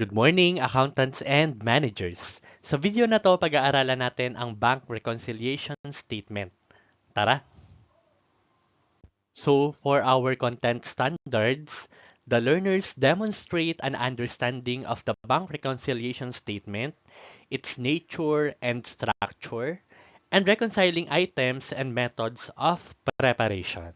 Good morning, accountants and managers. Sa video na to, pag-aaralan natin ang Bank Reconciliation Statement. Tara! So, for our content standards, the learners demonstrate an understanding of the Bank Reconciliation Statement, its nature and structure, and reconciling items and methods of preparation.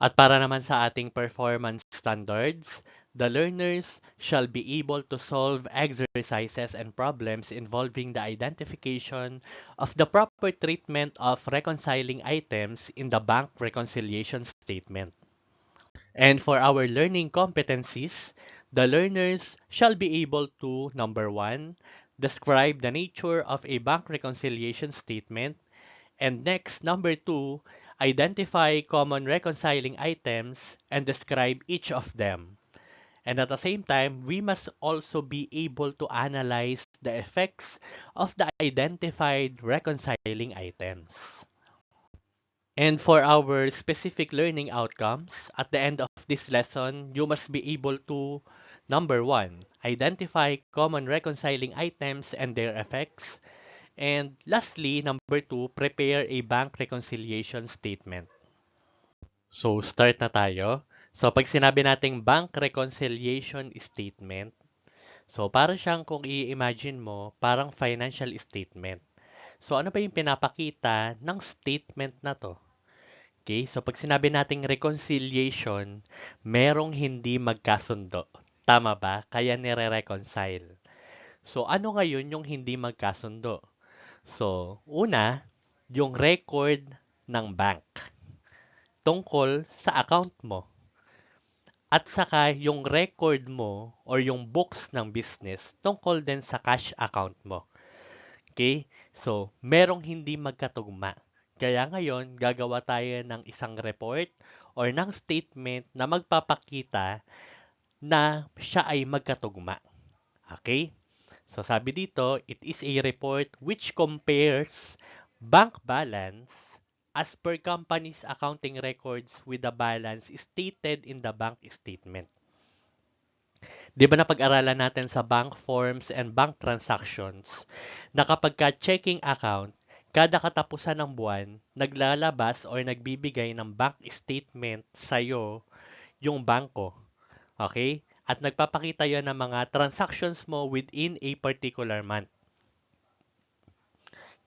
At para naman sa ating performance standards, the learners shall be able to solve exercises and problems involving the identification of the proper treatment of reconciling items in the bank reconciliation statement. And for our learning competencies, the learners shall be able to, number one, describe the nature of a bank reconciliation statement, and next, number two, identify common reconciling items and describe each of them. And at the same time, we must also be able to analyze the effects of the identified reconciling items. And for our specific learning outcomes, at the end of this lesson, you must be able to, number one, identify common reconciling items and their effects. And lastly, number two, prepare a bank reconciliation statement. So, start na tayo. So, pag sinabi nating bank reconciliation statement, so para siyang kung i-imagine mo, parang financial statement. So, ano ba yung pinapakita ng statement na to? Okay, so pag sinabi nating reconciliation, merong hindi magkasundo. Tama ba? Kaya nire-reconcile. So, ano ngayon yung hindi magkasundo? So, una, yung record ng bank tungkol sa account mo. At saka yung record mo or yung books ng business tungkol din sa cash account mo. Okay? So, merong hindi magkatugma. Kaya ngayon, gagawa tayo ng isang report or ng statement na magpapakita na siya ay magkatugma. Okay? So sabi dito, it is a report which compares bank balance as per company's accounting records with the balance stated in the bank statement. Di ba napag-aralan natin sa bank forms and bank transactions na kapag ka checking account, kada katapusan ng buwan, naglalabas or nagbibigay ng bank statement sa'yo yung banko. Okay? At nagpapakita yon ng mga transactions mo within a particular month.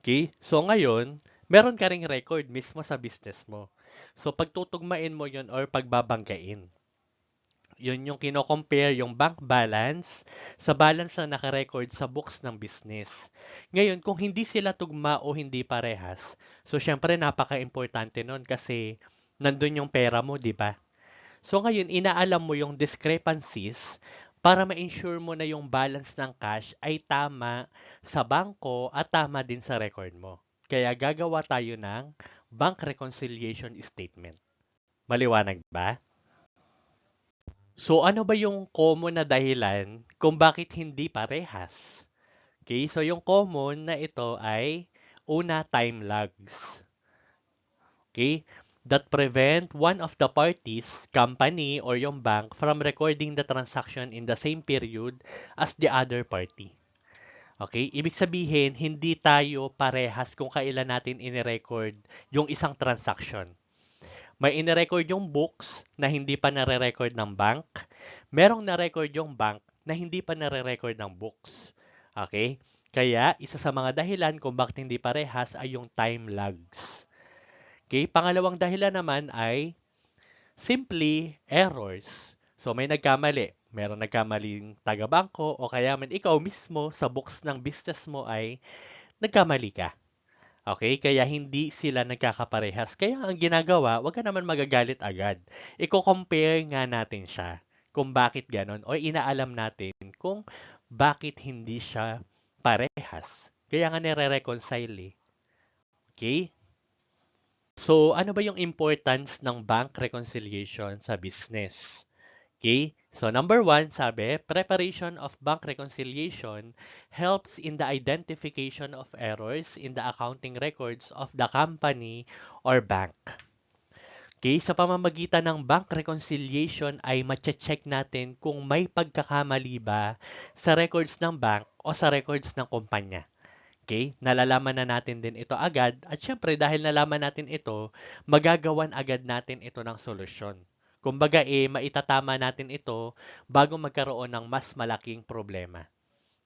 Okay? So ngayon, meron ka ring record mismo sa business mo. So pagtutugmain mo yon or pagbabanggain. Yun yung kino-compare yung bank balance sa balance na naka-record sa books ng business. Ngayon, kung hindi sila tugma o hindi parehas, so syempre napaka-importante nun kasi nandun yung pera mo, di ba? So ngayon, inaalam mo yung discrepancies para ma-ensure mo na yung balance ng cash ay tama sa bangko at tama din sa record mo. Kaya gagawa tayo ng bank reconciliation statement. Maliwanag ba? So ano ba yung common na dahilan kung bakit hindi parehas? Okay, so yung common na ito ay una time lags. Okay? that prevent one of the parties, company or yung bank, from recording the transaction in the same period as the other party. Okay? Ibig sabihin, hindi tayo parehas kung kailan natin inirecord yung isang transaction. May inirecord yung books na hindi pa nare-record ng bank. Merong na-record yung bank na hindi pa nare-record ng books. Okay? Kaya, isa sa mga dahilan kung bakit hindi parehas ay yung time lags. Okay? Pangalawang dahilan naman ay simply errors. So may nagkamali. Meron nagkamaling taga-bangko o kaya man ikaw mismo sa books ng business mo ay nagkamali ka. Okay? Kaya hindi sila nagkakaparehas. Kaya ang ginagawa, wag ka naman magagalit agad. Iko-compare nga natin siya kung bakit ganon o inaalam natin kung bakit hindi siya parehas. Kaya nga nire-reconcile eh. Okay? So, ano ba yung importance ng bank reconciliation sa business? Okay? So, number one, sabi, preparation of bank reconciliation helps in the identification of errors in the accounting records of the company or bank. Okay, sa pamamagitan ng bank reconciliation ay mache-check natin kung may pagkakamali ba sa records ng bank o sa records ng kumpanya. Okay, nalalaman na natin din ito agad at syempre dahil nalaman natin ito, magagawan agad natin ito ng solusyon. Kumbaga eh, maitatama natin ito bago magkaroon ng mas malaking problema.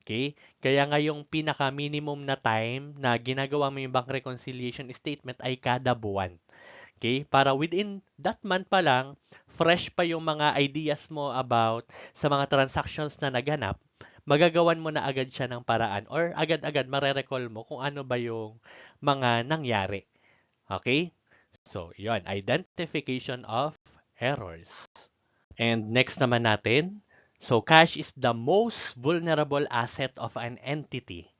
Okay? Kaya nga yung pinaka-minimum na time na ginagawa mo yung bank reconciliation statement ay kada buwan. Okay? Para within that month pa lang, fresh pa yung mga ideas mo about sa mga transactions na naganap, magagawan mo na agad siya ng paraan or agad-agad marerecall mo kung ano ba yung mga nangyari. Okay? So, yon identification of errors. And next naman natin, so cash is the most vulnerable asset of an entity.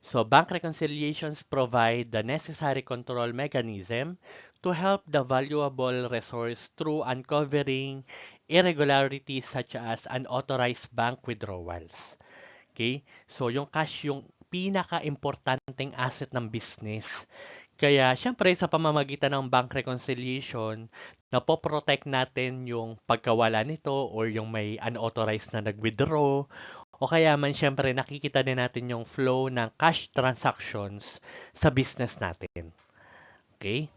So bank reconciliations provide the necessary control mechanism to help the valuable resource through uncovering irregularities such as unauthorized bank withdrawals. Okay? So yung cash yung pinaka-importanting asset ng business. Kaya syempre sa pamamagitan ng bank reconciliation, napoprotect natin yung pagkawala nito or yung may unauthorized na nag-withdraw o kaya man syempre nakikita din natin yung flow ng cash transactions sa business natin. Okay?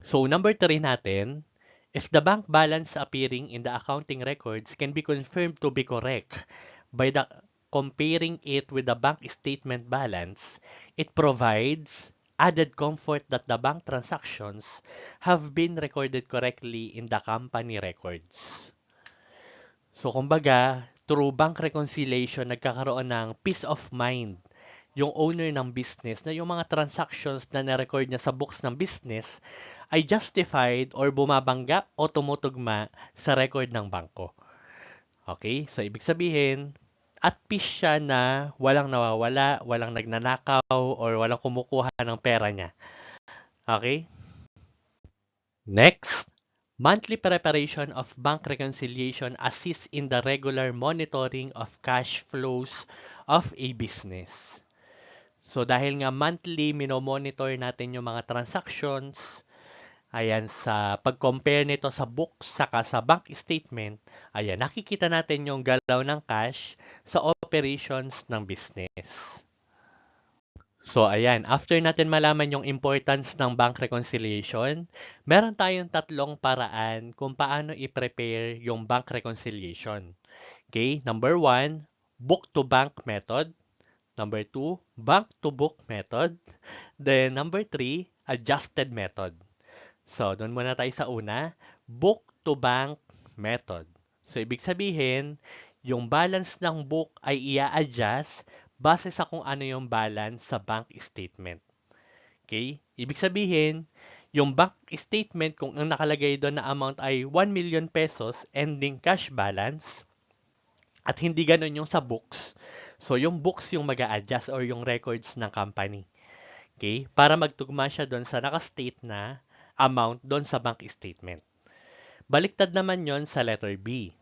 So number 3 natin, if the bank balance appearing in the accounting records can be confirmed to be correct by the comparing it with the bank statement balance, it provides added comfort that the bank transactions have been recorded correctly in the company records. So, kumbaga, through bank reconciliation, nagkakaroon ng peace of mind yung owner ng business na yung mga transactions na na-record niya sa books ng business ay justified or bumabangga o tumutugma sa record ng bangko. Okay? So, ibig sabihin, at peace siya na walang nawawala, walang nagnanakaw, or walang kumukuha ng pera niya. Okay? Next, Monthly preparation of bank reconciliation assists in the regular monitoring of cash flows of a business. So dahil nga monthly minomonitor natin yung mga transactions, ayan sa pag-compare nito sa books saka sa bank statement, ayan nakikita natin yung galaw ng cash sa operations ng business. So, ayan. After natin malaman yung importance ng bank reconciliation, meron tayong tatlong paraan kung paano i-prepare yung bank reconciliation. Okay? Number one, book-to-bank method. Number two, bank-to-book method. Then, number three, adjusted method. So, doon muna tayo sa una, book-to-bank method. So, ibig sabihin, yung balance ng book ay i-adjust base sa kung ano yung balance sa bank statement. Okay? Ibig sabihin, yung bank statement, kung ang nakalagay doon na amount ay 1 million pesos ending cash balance, at hindi ganun yung sa books, so yung books yung mag adjust or yung records ng company. Okay? Para magtugma siya doon sa nakastate na amount doon sa bank statement. Baliktad naman yon sa letter B.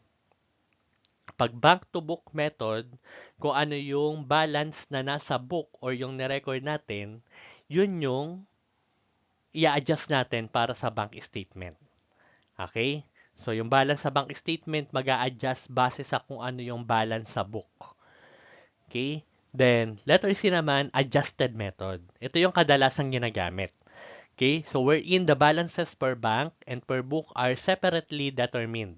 Pag bank-to-book method, kung ano yung balance na nasa book or yung nirecord natin, yun yung i-adjust natin para sa bank statement. Okay? So, yung balance sa bank statement, mag adjust base sa kung ano yung balance sa book. Okay? Then, letter C naman, adjusted method. Ito yung kadalasang ginagamit. Okay? So, wherein the balances per bank and per book are separately determined.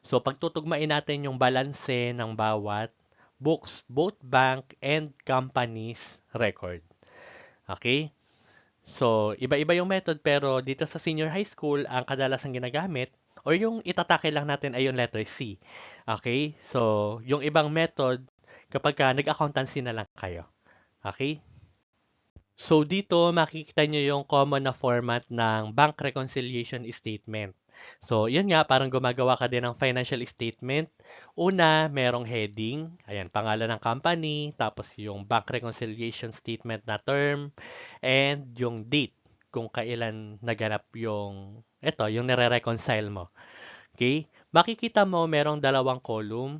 So, pagtutugmain natin yung balanse ng bawat books, both bank and companies record. Okay? So, iba-iba yung method pero dito sa senior high school, ang kadalasang ginagamit or yung itatake lang natin ay yung letter C. Okay? So, yung ibang method, kapag ka nag-accountancy na lang kayo. Okay? So, dito makikita nyo yung common na format ng bank reconciliation statement. So, yun nga, parang gumagawa ka din ng financial statement. Una, merong heading, ayan, pangalan ng company, tapos yung bank reconciliation statement na term, and yung date, kung kailan naganap yung, ito, yung nire-reconcile mo. Okay? Makikita mo, merong dalawang column.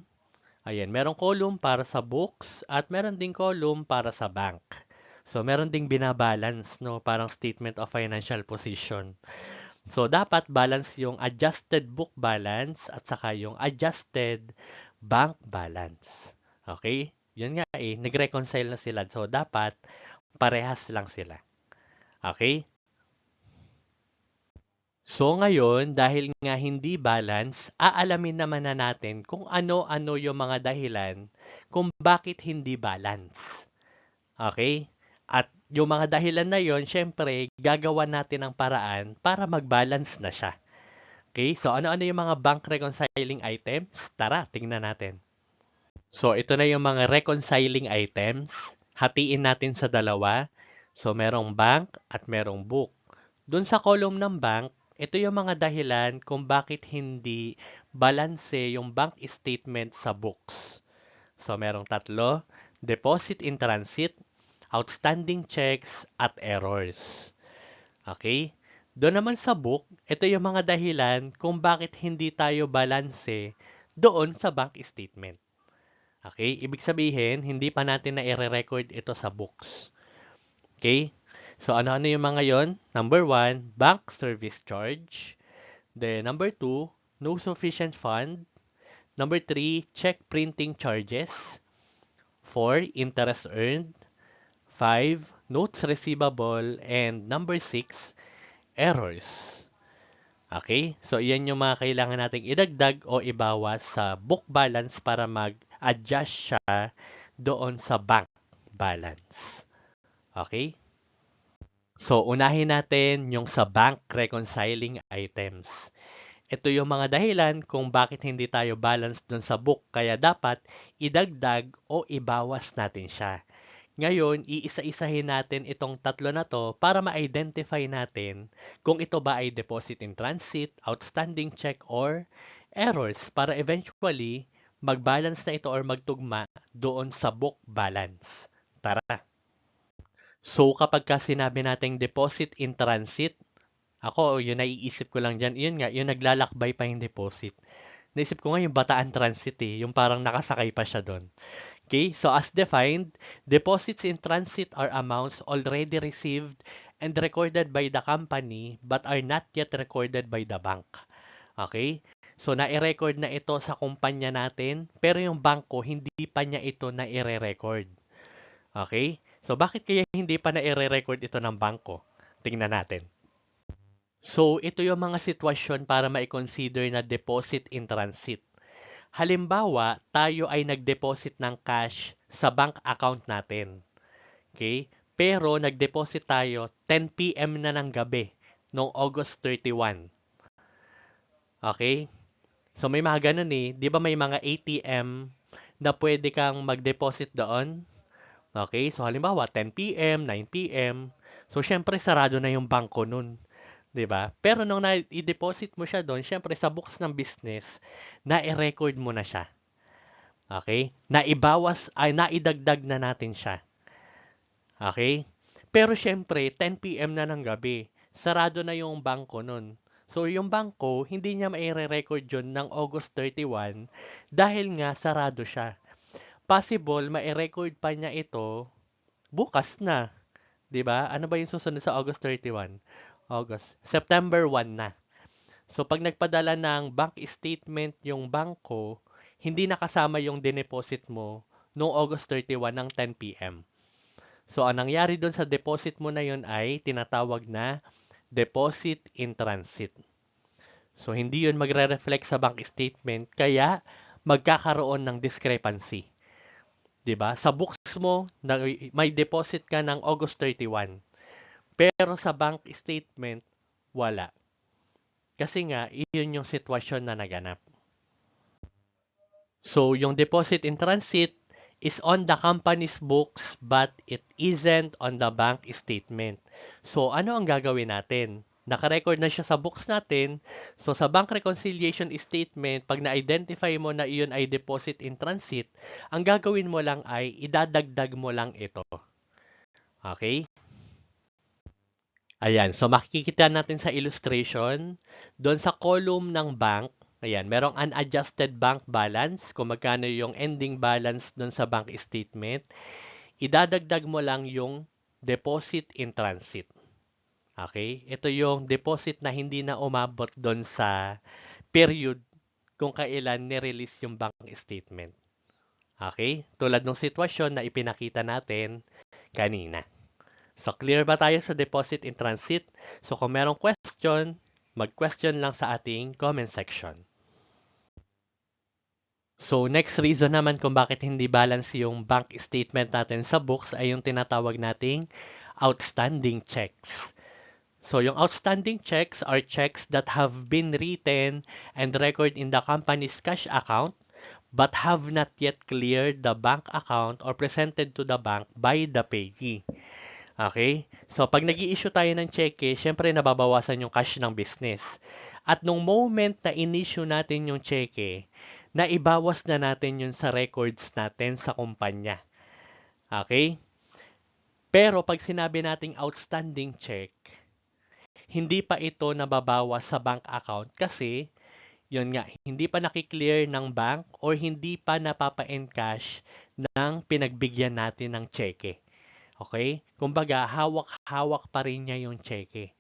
Ayan, merong column para sa books at meron ding column para sa bank. So, meron ding binabalance, no? Parang statement of financial position. So, dapat balance yung adjusted book balance at saka yung adjusted bank balance. Okay? Yun nga eh, nag-reconcile na sila. So, dapat parehas lang sila. Okay? So ngayon, dahil nga hindi balance, aalamin naman na natin kung ano-ano yung mga dahilan kung bakit hindi balance. Okay? At yung mga dahilan na yon, syempre, gagawa natin ng paraan para mag-balance na siya. Okay? So ano-ano yung mga bank reconciling items? Tara, tingnan natin. So ito na yung mga reconciling items. Hatiin natin sa dalawa. So merong bank at merong book. Doon sa column ng bank, ito yung mga dahilan kung bakit hindi balanse yung bank statement sa books. So, merong tatlo, deposit in transit, outstanding checks, at errors. Okay? Doon naman sa book, ito yung mga dahilan kung bakit hindi tayo balanse doon sa bank statement. Okay? Ibig sabihin, hindi pa natin na i-record ito sa books. Okay? So, ano-ano yung mga yon? Number one, bank service charge. Then, number two, no sufficient fund. Number three, check printing charges. Four, interest earned. Five, notes receivable. And number six, errors. Okay? So, yan yung mga kailangan nating idagdag o ibawas sa book balance para mag-adjust siya doon sa bank balance. Okay? So, unahin natin yung sa bank reconciling items. Ito yung mga dahilan kung bakit hindi tayo balance dun sa book, kaya dapat idagdag o ibawas natin siya. Ngayon, iisa-isahin natin itong tatlo na to para ma-identify natin kung ito ba ay deposit in transit, outstanding check, or errors para eventually mag-balance na ito or magtugma doon sa book balance. Tara! So, kapag ka sinabi nating deposit in transit, ako, yun naiisip ko lang dyan, yun nga, yung naglalakbay pa yung deposit. Naisip ko nga yung bataan transit eh, yung parang nakasakay pa siya doon. Okay, so as defined, deposits in transit are amounts already received and recorded by the company but are not yet recorded by the bank. Okay? So, nai-record na ito sa kumpanya natin, pero yung bangko, hindi pa niya ito na-record. Okay? So, bakit kaya hindi pa na-record ito ng bangko? Tingnan natin. So, ito yung mga sitwasyon para ma-consider na deposit in transit. Halimbawa, tayo ay nag-deposit ng cash sa bank account natin. Okay? Pero nag-deposit tayo 10 p.m. na ng gabi noong August 31. Okay? So may mga ganun eh. 'Di ba may mga ATM na pwede kang mag-deposit doon? Okay? So, halimbawa, 10 p.m., 9 p.m. So, syempre, sarado na yung bangko nun. 'Di ba? Pero nung na-deposit mo siya doon, syempre sa books ng business, na-record mo na siya. Okay? Naibawas ay naidagdag na natin siya. Okay? Pero syempre, 10 PM na ng gabi, sarado na yung bangko noon. So, yung bangko, hindi niya mai-record yun ng August 31 dahil nga sarado siya possible ma-record pa niya ito bukas na. 'Di ba? Ano ba yung susunod sa August 31? August. September 1 na. So pag nagpadala ng bank statement yung bangko, hindi nakasama yung dineposit mo noong August 31 ng 10 PM. So ang nangyari doon sa deposit mo na yun ay tinatawag na deposit in transit. So hindi yun magre-reflect sa bank statement kaya magkakaroon ng discrepancy. 'di ba? Sa books mo, may deposit ka ng August 31. Pero sa bank statement, wala. Kasi nga, iyon yung sitwasyon na naganap. So, yung deposit in transit is on the company's books but it isn't on the bank statement. So, ano ang gagawin natin? naka-record na siya sa books natin. So, sa bank reconciliation statement, pag na-identify mo na iyon ay deposit in transit, ang gagawin mo lang ay idadagdag mo lang ito. Okay? Ayan, so makikita natin sa illustration, doon sa column ng bank, ayan, merong unadjusted bank balance, kung magkano yung ending balance doon sa bank statement, idadagdag mo lang yung deposit in transit. Okay? Ito yung deposit na hindi na umabot doon sa period kung kailan ni-release yung bank statement. Okay? Tulad ng sitwasyon na ipinakita natin kanina. So, clear ba tayo sa deposit in transit? So, kung merong question, mag-question lang sa ating comment section. So, next reason naman kung bakit hindi balance yung bank statement natin sa books ay yung tinatawag nating outstanding checks. So, yung outstanding checks are checks that have been written and recorded in the company's cash account but have not yet cleared the bank account or presented to the bank by the payee. Okay? So, pag nag issue tayo ng cheque, syempre nababawasan yung cash ng business. At nung moment na in-issue natin yung cheque, naibawas na natin yun sa records natin sa kumpanya. Okay? Pero pag sinabi nating outstanding check, hindi pa ito nababawas sa bank account kasi yun nga, hindi pa nakiklear ng bank or hindi pa napapa-encash ng pinagbigyan natin ng cheque. Okay? Kumbaga, hawak-hawak pa rin niya yung cheque.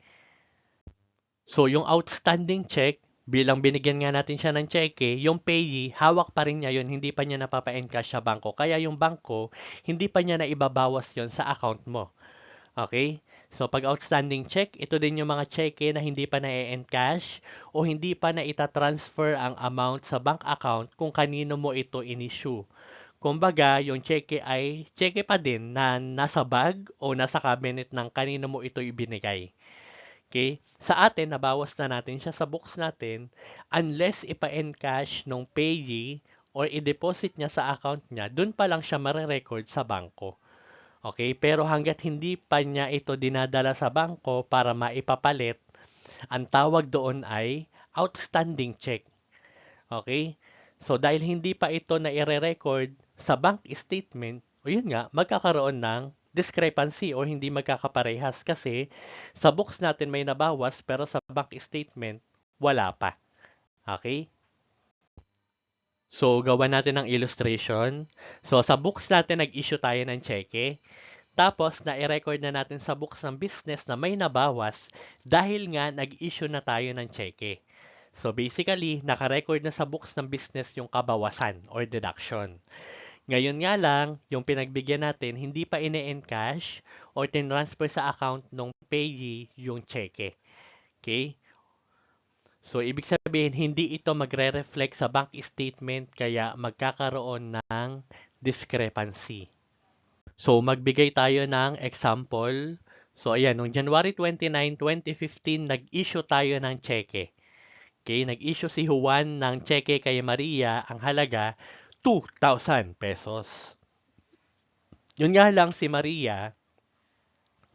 So, yung outstanding check, bilang binigyan nga natin siya ng cheque, yung payee, hawak pa rin niya yun, hindi pa niya napapa-encash sa bangko. Kaya yung bangko, hindi pa niya na ibabawas yon sa account mo. Okay? So, pag outstanding check, ito din yung mga cheque na hindi pa na-encash o hindi pa na itatransfer ang amount sa bank account kung kanino mo ito in-issue. Kumbaga, yung cheque ay cheque pa din na nasa bag o nasa cabinet ng kanino mo ito ibinigay. Okay? Sa atin, nabawas na natin siya sa books natin unless ipa-encash ng payee or i-deposit niya sa account niya, dun pa lang siya mare-record sa bangko. Okay? Pero hanggat hindi pa niya ito dinadala sa bangko para maipapalit, ang tawag doon ay outstanding check. Okay? So dahil hindi pa ito na i-record sa bank statement, o yun nga, magkakaroon ng discrepancy o hindi magkakaparehas kasi sa books natin may nabawas pero sa bank statement wala pa. Okay? So, gawa natin ng illustration. So, sa books natin, nag-issue tayo ng cheque. Tapos, na-record na natin sa books ng business na may nabawas dahil nga nag-issue na tayo ng cheque. So, basically, naka-record na sa books ng business yung kabawasan or deduction. Ngayon nga lang, yung pinagbigyan natin, hindi pa ine-encash or tinransfer sa account ng payee yung cheque. Okay? So, ibig sabihin, hindi ito magre-reflect sa bank statement kaya magkakaroon ng discrepancy. So, magbigay tayo ng example. So, ayan, noong January 29, 2015, nag-issue tayo ng cheque. Okay, nag-issue si Juan ng cheque kay Maria ang halaga 2,000 pesos. Yun nga lang si Maria,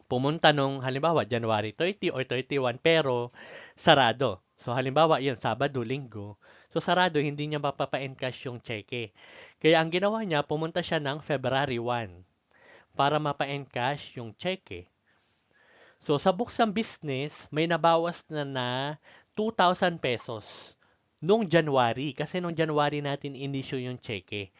pumunta nung halimbawa January 30 or 31 pero sarado. So halimbawa yun, Sabado, Linggo. So sarado, hindi niya mapapa-encash yung cheque. Kaya ang ginawa niya, pumunta siya ng February 1 para mapa-encash yung cheque. So sa books ng business, may nabawas na na 2,000 pesos nung January. Kasi nung January natin in-issue yung cheque.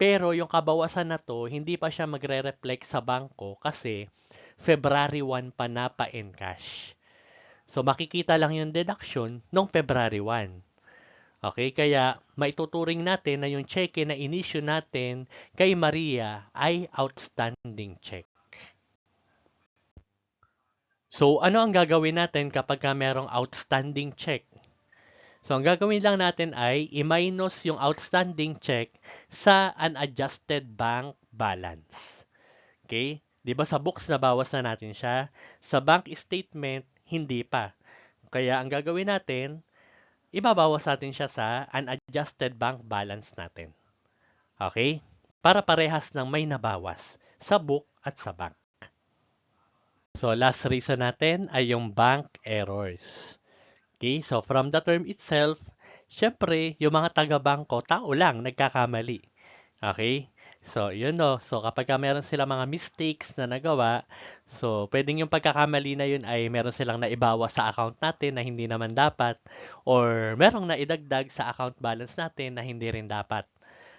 Pero yung kabawasan na to, hindi pa siya magre-reflect sa bangko kasi February 1 pa na pa-encash. So makikita lang yung deduction noong February 1. Okay, kaya maituturing natin na yung cheque na inisyu natin kay Maria ay outstanding check. So, ano ang gagawin natin kapag ka merong outstanding check? So, ang gagawin lang natin ay i-minus yung outstanding check sa unadjusted bank balance. Okay? 'Di ba sa books nabawas na natin siya? Sa bank statement hindi pa. Kaya ang gagawin natin, ibabawas natin siya sa unadjusted bank balance natin. Okay? Para parehas ng may nabawas sa book at sa bank. So, last reason natin ay yung bank errors. Okay? So, from the term itself, syempre, yung mga taga-bangko, tao lang, nagkakamali. Okay? So, yun no. So, kapag ka meron sila mga mistakes na nagawa, so, pwedeng yung pagkakamali na yun ay meron silang naibawas sa account natin na hindi naman dapat or merong naidagdag sa account balance natin na hindi rin dapat.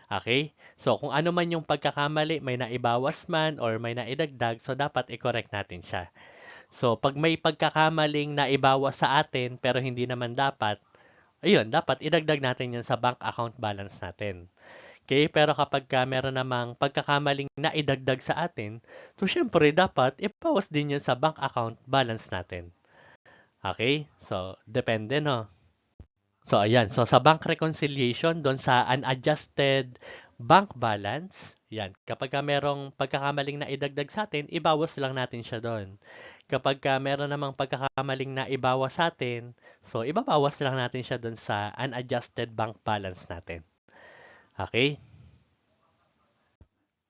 Okay? So, kung ano man yung pagkakamali, may naibawas man or may naidagdag, so dapat i-correct natin siya. So, pag may pagkakamaling na ibawas sa atin pero hindi naman dapat, ayun, dapat idagdag natin yan sa bank account balance natin. Okay, pero kapag ka meron namang pagkakamaling na idagdag sa atin, so syempre dapat ipawas din yun sa bank account balance natin. Okay, so depende no. So ayan, so sa bank reconciliation, doon sa unadjusted bank balance, yan, kapag ka merong pagkakamaling na idagdag sa atin, ibawas lang natin siya doon. Kapag ka meron namang pagkakamaling na ibawas sa atin, so ibabawas lang natin siya doon sa unadjusted bank balance natin. Okay?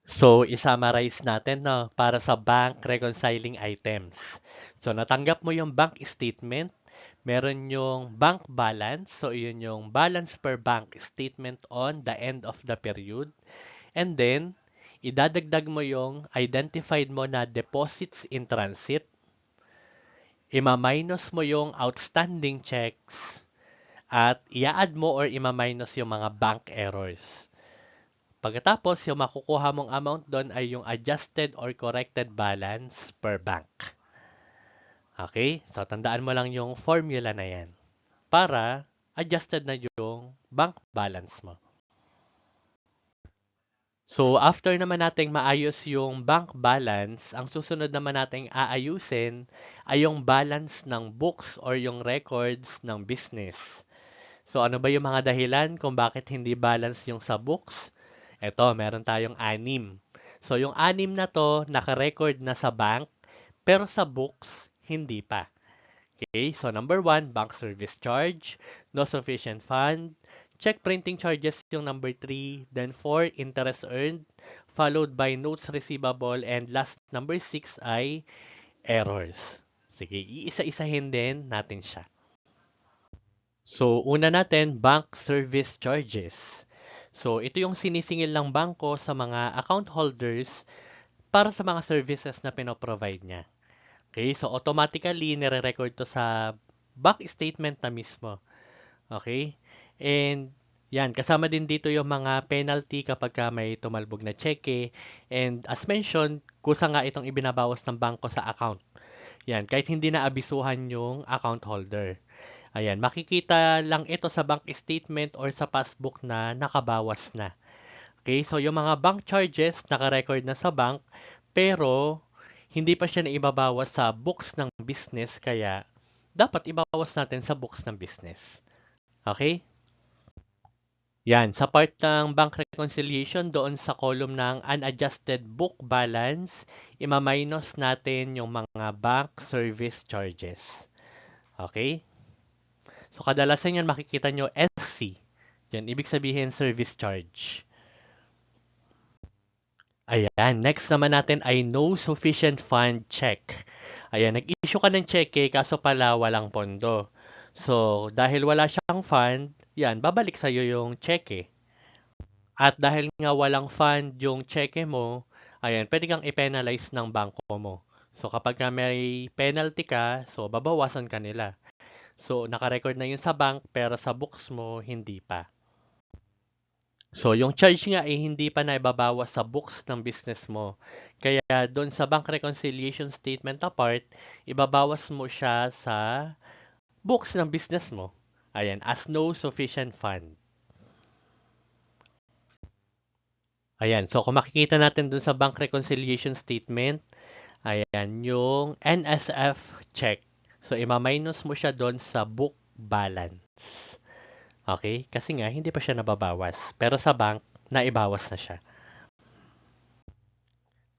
So, isummarize natin no, para sa bank reconciling items. So, natanggap mo yung bank statement, meron yung bank balance. So, yun yung balance per bank statement on the end of the period. And then, idadagdag mo yung identified mo na deposits in transit. Ima-minus mo yung outstanding checks at i-add mo or ima-minus yung mga bank errors. Pagkatapos, yung makukuha mong amount doon ay yung adjusted or corrected balance per bank. Okay? So, tandaan mo lang yung formula na yan para adjusted na yung bank balance mo. So, after naman nating maayos yung bank balance, ang susunod naman nating aayusin ay yung balance ng books or yung records ng business. So, ano ba yung mga dahilan kung bakit hindi balance yung sa books? Ito, meron tayong anim. So, yung anim na to, naka-record na sa bank, pero sa books, hindi pa. Okay, so number one, bank service charge, no sufficient fund, check printing charges yung number 3, then 4, interest earned, followed by notes receivable, and last number 6 ay errors. Sige, iisa-isahin din natin siya. So, una natin, bank service charges. So, ito yung sinisingil ng bangko sa mga account holders para sa mga services na pinoprovide niya. Okay, so automatically nire-record to sa bank statement na mismo. Okay? And yan, kasama din dito yung mga penalty kapag ka may tumalbog na cheque. And as mentioned, kusa nga itong ibinabawas ng bangko sa account. Yan, kahit hindi na abisuhan yung account holder. Ayan, makikita lang ito sa bank statement or sa passbook na nakabawas na. Okay, so yung mga bank charges naka-record na sa bank, pero hindi pa siya naibabawas sa books ng business, kaya dapat ibawas natin sa books ng business. Okay? Yan, sa part ng bank reconciliation, doon sa column ng unadjusted book balance, ima-minus natin yung mga bank service charges. Okay? So, kadalasan yan makikita nyo SC. Yan, ibig sabihin service charge. Ayan, next naman natin ay no sufficient fund check. Ayan, nag-issue ka ng cheque kaso pala walang pondo. So, dahil wala siyang fund, yan, babalik sa'yo yung cheque. At dahil nga walang fund yung cheque mo, ayan, pwede kang i-penalize ng bangko mo. So, kapag may penalty ka, so babawasan ka nila. So, naka-record na yun sa bank, pero sa books mo, hindi pa. So, yung charge nga ay hindi pa naibabawas sa books ng business mo. Kaya doon sa bank reconciliation statement na part, ibabawas mo siya sa books ng business mo. Ayan, as no sufficient fund. Ayan, so kung makikita natin doon sa bank reconciliation statement, ayan, yung NSF check. So, ima-minus mo siya doon sa book balance. Okay? Kasi nga, hindi pa siya nababawas. Pero sa bank, naibawas na siya.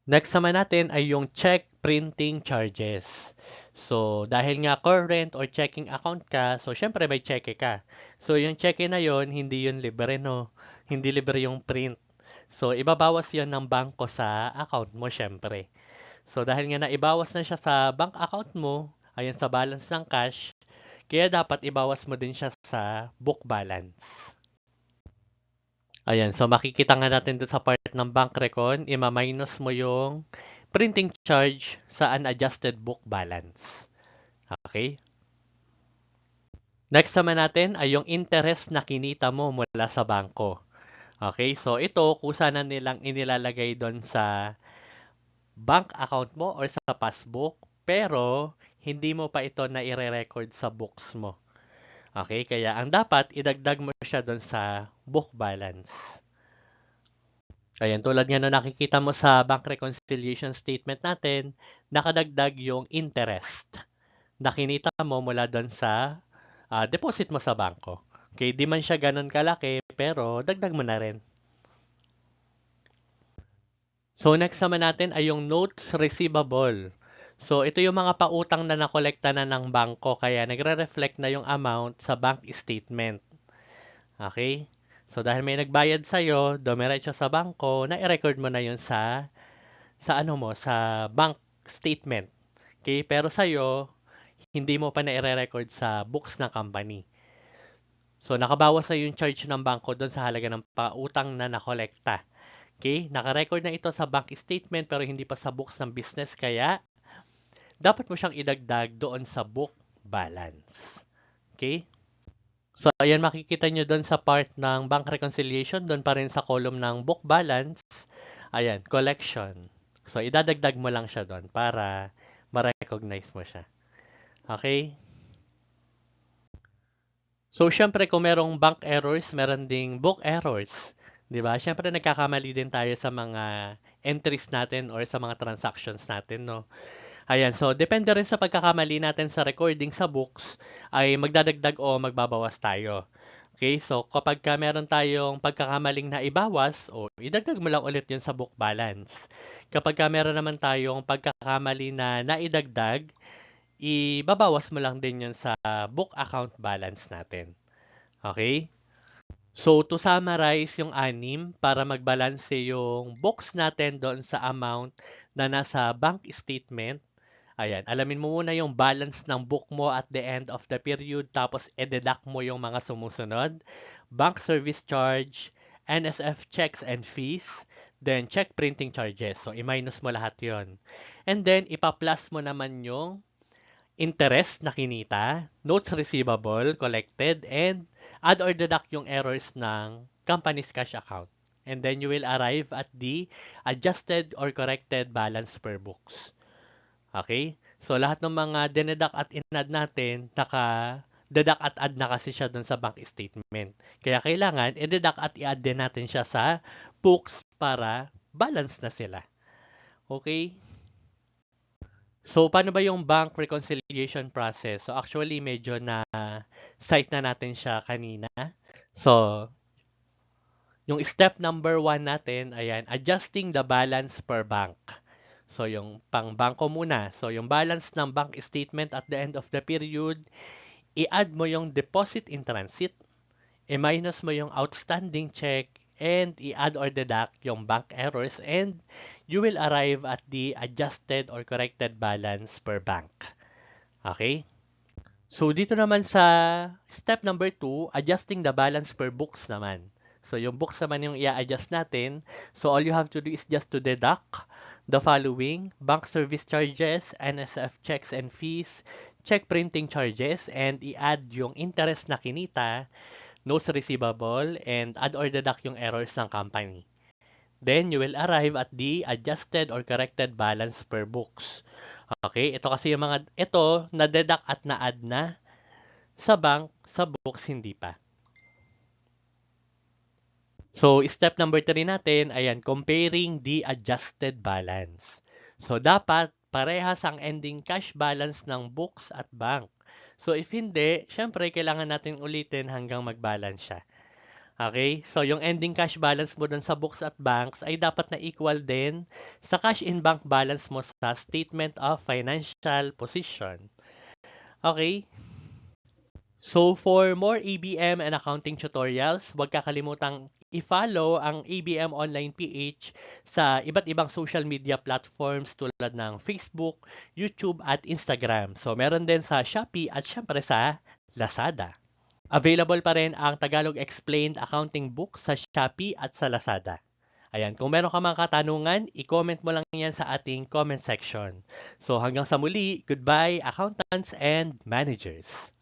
Next naman natin ay yung check printing charges. So, dahil nga current or checking account ka, so syempre may cheque ka. So, yung cheque na yon hindi yun libre, no? Hindi libre yung print. So, ibabawas yon ng bangko sa account mo, syempre. So, dahil nga naibawas na siya sa bank account mo, ayan sa balance ng cash, kaya dapat ibawas mo din siya sa book balance. Ayan, so makikita nga natin doon sa part ng bank recon, ima-minus mo yung printing charge sa unadjusted book balance. Okay? Next naman natin ay yung interest na kinita mo mula sa bangko. Okay, so ito kusa na nilang inilalagay doon sa bank account mo or sa passbook pero hindi mo pa ito na i-record sa books mo. Okay, kaya ang dapat, idagdag mo siya doon sa book balance. Ayan, tulad nga na nakikita mo sa bank reconciliation statement natin, nakadagdag yung interest na kinita mo mula doon sa ah, deposit mo sa bangko. Okay, di man siya ganun kalaki, pero dagdag mo na rin. So next naman natin ay yung notes receivable. So ito yung mga pautang na nakolekta na ng bangko kaya nagre-reflect na yung amount sa bank statement. Okay? So dahil may nagbayad sa iyo, dumiretso sa bangko, na-record mo na yun sa sa ano mo, sa bank statement. Okay? Pero sa iyo, hindi mo pa na-record sa books ng company. So nakabawas na yung charge ng bangko doon sa halaga ng pautang na nakolekta. Okay? Naka-record na ito sa bank statement pero hindi pa sa books ng business kaya dapat mo siyang idagdag doon sa book balance. Okay? So, ayan makikita nyo doon sa part ng bank reconciliation, doon pa rin sa column ng book balance. Ayan, collection. So, idadagdag mo lang siya doon para ma-recognize mo siya. Okay? So, syempre, kung merong bank errors, meron ding book errors. 'Di ba? Syempre, nagkakamali din tayo sa mga entries natin or sa mga transactions natin, no? Ayan, so depende rin sa pagkakamali natin sa recording sa books, ay magdadagdag o magbabawas tayo. Okay, so kapag ka meron tayong pagkakamaling na ibawas, o idagdag mo lang ulit yun sa book balance. Kapag ka meron naman tayong pagkakamali na naidagdag, ibabawas mo lang din yun sa book account balance natin. Okay? So, to summarize yung anim, para magbalanse yung books natin doon sa amount na nasa bank statement, Ayan, alamin mo muna yung balance ng book mo at the end of the period tapos ededuct mo yung mga sumusunod. Bank service charge, NSF checks and fees, then check printing charges. So, i-minus mo lahat yon. And then, ipa-plus mo naman yung interest na kinita, notes receivable collected, and add or deduct yung errors ng company's cash account. And then you will arrive at the adjusted or corrected balance per books. Okay? So, lahat ng mga dineduct at inad natin, naka deduct at add na kasi siya dun sa bank statement. Kaya kailangan, i-deduct at i-add din natin siya sa books para balance na sila. Okay? So, paano ba yung bank reconciliation process? So, actually, medyo na site na natin siya kanina. So, yung step number one natin, ayan, adjusting the balance per bank. So, yung pang bangko muna. So, yung balance ng bank statement at the end of the period, i-add mo yung deposit in transit, i-minus mo yung outstanding check, and i-add or deduct yung bank errors, and you will arrive at the adjusted or corrected balance per bank. Okay? So, dito naman sa step number 2, adjusting the balance per books naman. So, yung books naman yung i-adjust natin. So, all you have to do is just to deduct the following bank service charges, NSF checks and fees, check printing charges, and i-add yung interest na kinita, notes receivable, and add or deduct yung errors ng company. Then, you will arrive at the adjusted or corrected balance per books. Okay, ito kasi yung mga, ito, na-deduct at na-add na sa bank, sa books, hindi pa. So, step number 3 natin, ayan, comparing the adjusted balance. So, dapat parehas ang ending cash balance ng books at bank. So, if hindi, syempre, kailangan natin ulitin hanggang mag-balance siya. Okay? So, yung ending cash balance mo dun sa books at banks ay dapat na equal din sa cash in bank balance mo sa statement of financial position. Okay? So, for more ABM and accounting tutorials, huwag kakalimutang i-follow ang ABM Online PH sa iba't ibang social media platforms tulad ng Facebook, YouTube at Instagram. So meron din sa Shopee at syempre sa Lazada. Available pa rin ang Tagalog Explained Accounting Book sa Shopee at sa Lazada. Ayan, kung meron ka mga katanungan, i-comment mo lang yan sa ating comment section. So hanggang sa muli, goodbye accountants and managers.